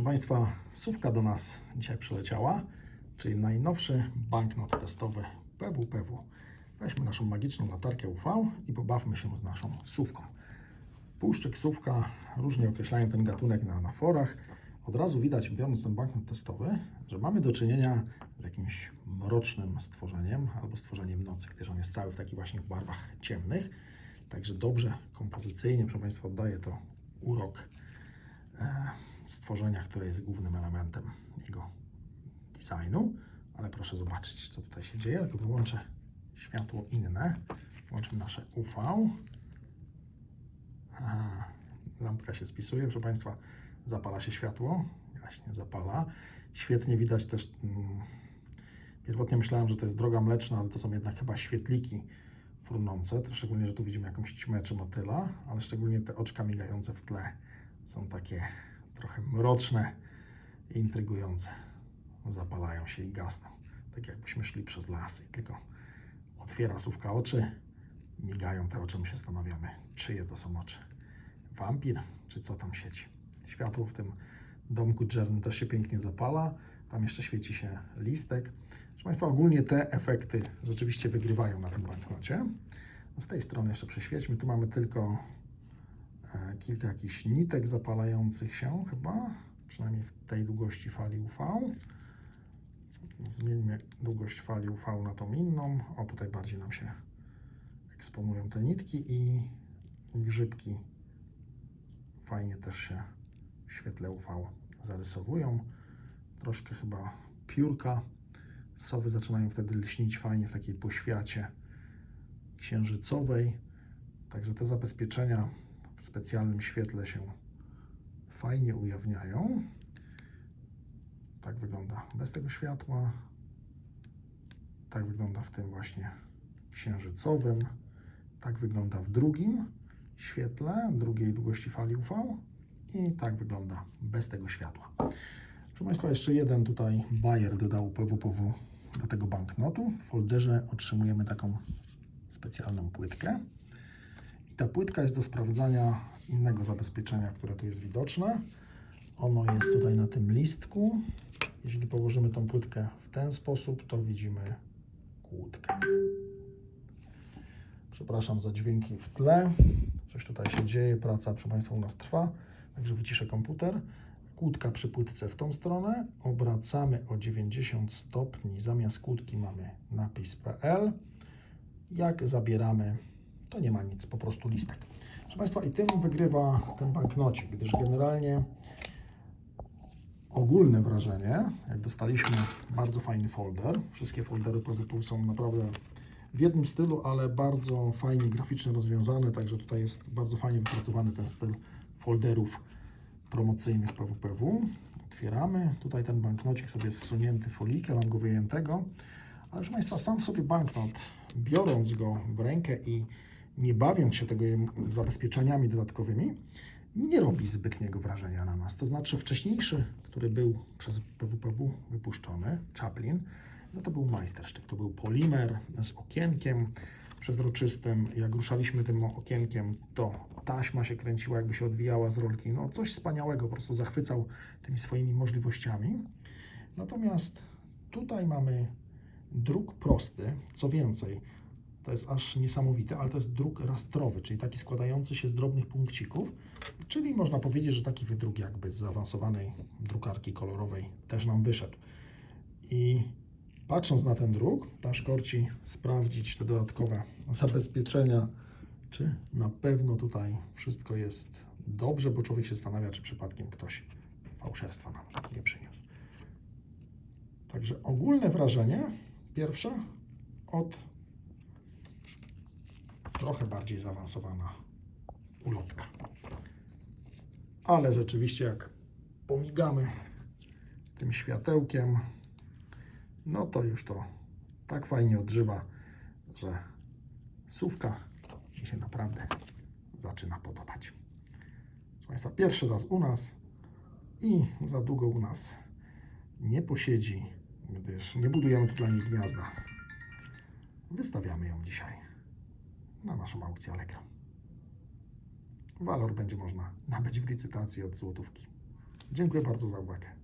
Proszę Państwa, sówka do nas dzisiaj przyleciała, czyli najnowszy banknot testowy PWPW. Weźmy naszą magiczną latarkę UV i pobawmy się z naszą sówką. Puszczyk, sówka, różnie określają ten gatunek na, na forach. Od razu widać, biorąc ten banknot testowy, że mamy do czynienia z jakimś mrocznym stworzeniem albo stworzeniem nocy, gdyż on jest cały w takich właśnie barwach ciemnych. Także dobrze kompozycyjnie, proszę Państwa, oddaje to urok e, stworzenia, które jest głównym elementem jego designu. Ale proszę zobaczyć, co tutaj się dzieje. Tylko wyłączę światło inne. Włączmy nasze UV. Aha, lampka się spisuje, proszę Państwa, zapala się światło, jaśnie zapala. Świetnie widać też, mm, pierwotnie myślałem, że to jest droga mleczna, ale to są jednak chyba świetliki frunące, to szczególnie, że tu widzimy jakąś ćmę czy motyla, ale szczególnie te oczka migające w tle są takie trochę mroczne i intrygujące. Zapalają się i gasną, tak jakbyśmy szli przez las i tylko otwiera słówka oczy, migają te oczy, my się zastanawiamy, czyje to są oczy. Wampir, czy co tam sieci. Światło w tym domku drzewnym też się pięknie zapala. Tam jeszcze świeci się listek. Proszę Państwa, ogólnie te efekty rzeczywiście wygrywają na tym banknocie. Z tej strony jeszcze przeświećmy. Tu mamy tylko kilka jakichś nitek zapalających się chyba, przynajmniej w tej długości fali UV. Zmieńmy długość fali UV na tą inną. O, tutaj bardziej nam się eksponują te nitki i grzybki fajnie też się w świetle UV zarysowują. Troszkę chyba piórka sowy zaczynają wtedy lśnić fajnie w takiej poświacie księżycowej. Także te zabezpieczenia w specjalnym świetle się fajnie ujawniają. Tak wygląda bez tego światła. Tak wygląda w tym właśnie księżycowym. Tak wygląda w drugim świetle, drugiej długości fali UV i tak wygląda bez tego światła. Proszę Państwa, jeszcze jeden tutaj bajer dodał PWPW do tego banknotu. W folderze otrzymujemy taką specjalną płytkę. Ta płytka jest do sprawdzania innego zabezpieczenia, które tu jest widoczne. Ono jest tutaj na tym listku. Jeśli położymy tą płytkę w ten sposób, to widzimy kłódkę. Przepraszam za dźwięki w tle. Coś tutaj się dzieje, praca, proszę Państwa, u nas trwa. Także wyciszę komputer. Kłódka przy płytce w tą stronę. Obracamy o 90 stopni. Zamiast kłódki mamy napis PL. Jak zabieramy, to nie ma nic, po prostu listek. Proszę Państwa, i tym wygrywa ten banknocik, gdyż generalnie ogólne wrażenie, jak dostaliśmy bardzo fajny folder, wszystkie foldery PWP są naprawdę w jednym stylu, ale bardzo fajnie graficznie rozwiązane, także tutaj jest bardzo fajnie wypracowany ten styl folderów promocyjnych PWPW. Otwieramy, tutaj ten banknocik sobie jest wsunięty folikę, mam go wyjętego, ale proszę Państwa, sam w sobie banknot, biorąc go w rękę i nie bawiąc się tego zabezpieczeniami dodatkowymi, nie robi zbytniego wrażenia na nas. To znaczy wcześniejszy, który był przez PWPW wypuszczony, Chaplin, no to był majstersztyk. To był polimer z okienkiem przezroczystym. Jak ruszaliśmy tym okienkiem, to taśma się kręciła, jakby się odwijała z rolki. No coś wspaniałego, po prostu zachwycał tymi swoimi możliwościami. Natomiast tutaj mamy druk prosty, co więcej, to jest aż niesamowite, ale to jest druk rastrowy, czyli taki składający się z drobnych punkcików, czyli można powiedzieć, że taki wydruk jakby z zaawansowanej drukarki kolorowej też nam wyszedł. I patrząc na ten druk, aż korci sprawdzić te dodatkowe zabezpieczenia, czy na pewno tutaj wszystko jest dobrze, bo człowiek się zastanawia, czy przypadkiem ktoś fałszerstwa nam nie przyniósł. Także ogólne wrażenie, pierwsze, od trochę bardziej zaawansowana ulotka. Ale rzeczywiście, jak pomigamy tym światełkiem, no to już to tak fajnie odżywa, że sówka mi się naprawdę zaczyna podobać. Proszę Państwa, pierwszy raz u nas i za długo u nas nie posiedzi, gdyż nie budujemy tu dla niej gniazda. Wystawiamy ją dzisiaj na naszą aukcję Allegro. Walor będzie można nabyć w licytacji od złotówki. Dziękuję bardzo za uwagę.